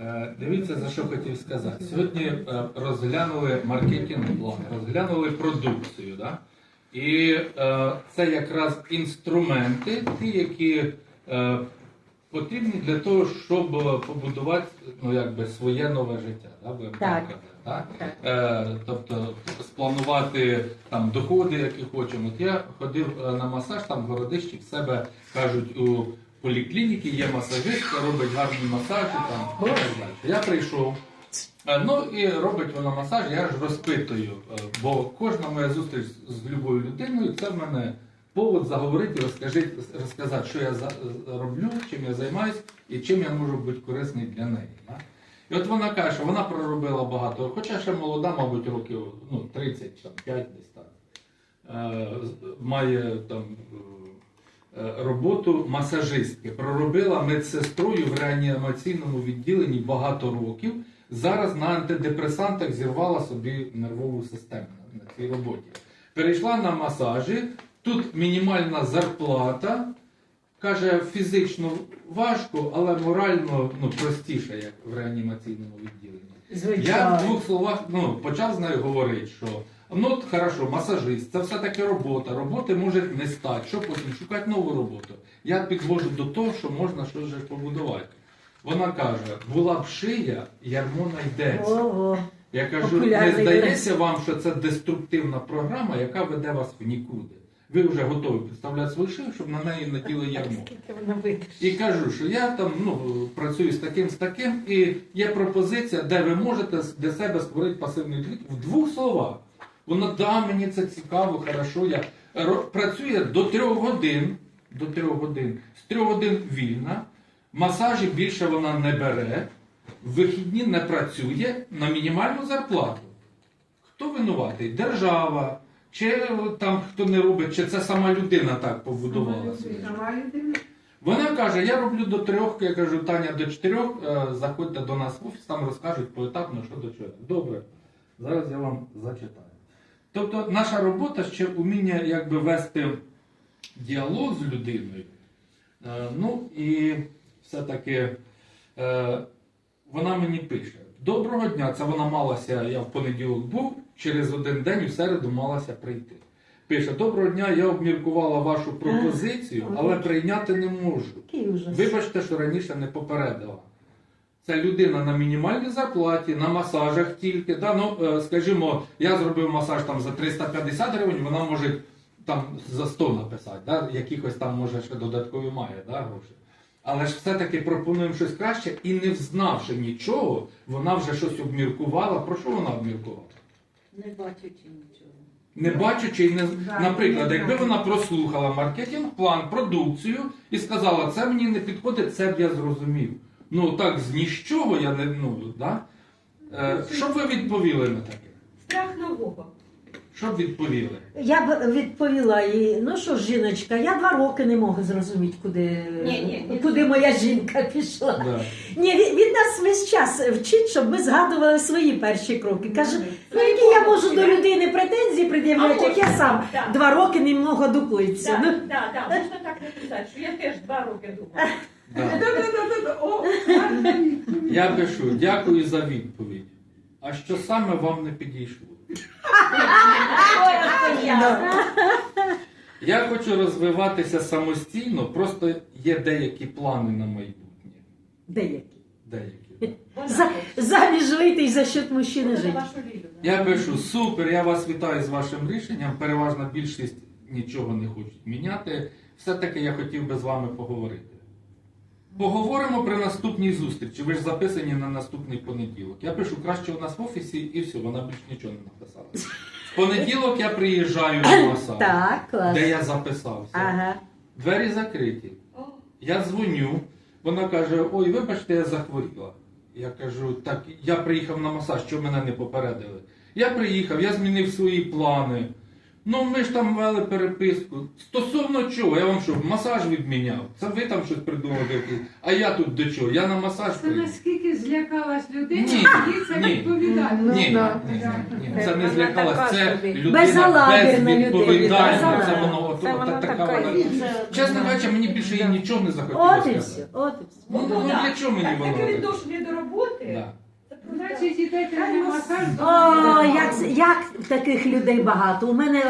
Е, Дивіться, за що хотів сказати. Сьогодні е, розглянули маркетинг план, розглянули продукцію. Да? І е, це якраз інструменти, ті, які потрібні для того, щоб побудувати ну, якби, своє нове життя. Да? будемо Так. так? Так. Тобто спланувати там доходи, які хочемо. От я ходив на масаж, там в городищі в себе кажуть у поліклініки є масажистка, робить гарні масажі. Там. Я прийшов. е, Ну і робить вона масаж, я ж розпитую, е, бо кожна моя зустріч з любою людиною це в мене повод заговорити, розкажи, розказати, що я роблю, чим я займаюсь і чим я можу бути корисний для неї. І от вона каже, що вона проробила багато, хоча ще молода, мабуть, років ну, 30, там, 5 десь. Е, має там роботу масажистки. Проробила медсестрою в реанімаційному відділенні багато років. Зараз на антидепресантах зірвала собі нервову систему на цій роботі. Перейшла на масажі. Тут мінімальна зарплата. Каже, фізично важко, але морально ну, простіше, як в реанімаційному відділенні. Я в двох словах ну, почав з нею говорити, що ну от хорошо, масажист, це все-таки робота. Роботи може не стати. Що потім? Шукати нову роботу. Я підвожу до того, що можна щось же побудувати. Вона каже, була б шия, ярмо знайдеться. Ого. Я кажу, не Популярний здається вам, що це деструктивна програма, яка веде вас в нікуди. Ви вже готові підставляти свою шию, щоб на неї наділи ярмо. Скільки вона видержить? І кажу, що я там ну, працюю з таким, з таким, і є пропозиція, де ви можете для себе створити пасивний дохід в двох словах. Вона да, мені це цікаво, хорошо. Я працює до трьох годин, до трьох годин, з трьох годин вільна, масажі більше вона не бере, в вихідні не працює на мінімальну зарплату. Хто винуватий? Держава. Чи е, там хто не робить, чи це сама людина так побудувала своє життя? Вона каже, я роблю до трьох, я кажу, Таня до чотирьох, е, заходьте до нас в офіс, там розкажуть поетапно, що до чого. Добре, зараз я вам зачитаю. Тобто наша робота ще вміння якби вести діалог з людиною. Е, ну і все-таки е, вона мені пише: Доброго дня, це вона малася, я в понеділок був, через один день у середу малася прийти. Пише, доброго дня, я обміркувала вашу пропозицію, але прийняти не можу. Вибачте, що раніше не попередила. Це людина на мінімальній зарплаті, на масажах тільки. Да? Ну, е, скажімо, я зробив масаж там за 350 гривень, вона може там за 100 написати, да? якихось там може ще додаткові має да, гроші. Але ж все-таки пропонуємо щось краще і не взнавши нічого, вона вже щось обміркувала. Про що вона обміркувала? Не бачучи нічого. Не бачачи, і не наприклад, якби вона прослухала маркетинг, план, продукцію і сказала, це мені не підходить, це б я зрозумів. Ну так з нічого я не ну да. Е, що б ви відповіли на таке? Страх нового. Що б відповіли? Я б відповіла їй, ну що ж, жіночка, я два роки не можу зрозуміти, куди, Ні, ні, ні. куди моя жінка пішла. Да. Ні, від, від нас весь час вчить, щоб ми згадували свої перші кроки. Каже, ну які я можу до людини претензії пред'являти, як я сам так. два роки немного дуплиться. Так, Ну, так, так, можна так написати, що я теж два роки думала. Да. О, Я пишу, дякую за відповідь. А що саме вам не підійшло? Я хочу розвиватися самостійно, просто є деякі плани на майбутнє. деякі. Деякі. да. За, заміж вийти і за счет мужчини жити. Я пишу супер, я вас вітаю з вашим рішенням. Переважна більшість нічого не хочуть міняти. Все-таки я хотів би з вами поговорити. Поговоримо при наступній зустрічі. Ви ж записані на наступний понеділок. Я пишу краще у нас в офісі і все, вона більше нічого не написала. В понеділок я приїжджаю Так, клас. де я записався. Ага. Двері закриті. Я дзвоню, вона каже: Ой, вибачте, я захворіла. Я кажу, так я приїхав на масаж, що мене не попередили. Я приїхав, я змінив свої плани. Ну ми ж там вели переписку. Стосовно чого? Я вам що, масаж відміняв? Це ви там щось придумали якийсь. А я тут до чого? Я на масаж Це наскільки злякалась людина, Ні, їй це ні. відповідати. Ну, Ні, ні, да. ні, ні, ні, це не Вона злякалась, така це собі. людина Безалаберна безвідповідальна, людина, це воно от- Це от вона така така вона. є. Чесно кажучи, мені більше їй нічого не захотілося От і все, от і все. Ну, ну для чого мені Так, воно? Таке таке? відношення до роботи. Да. Це просто- Значить, ідете на масаж. О, як, як таких людей багато. У мене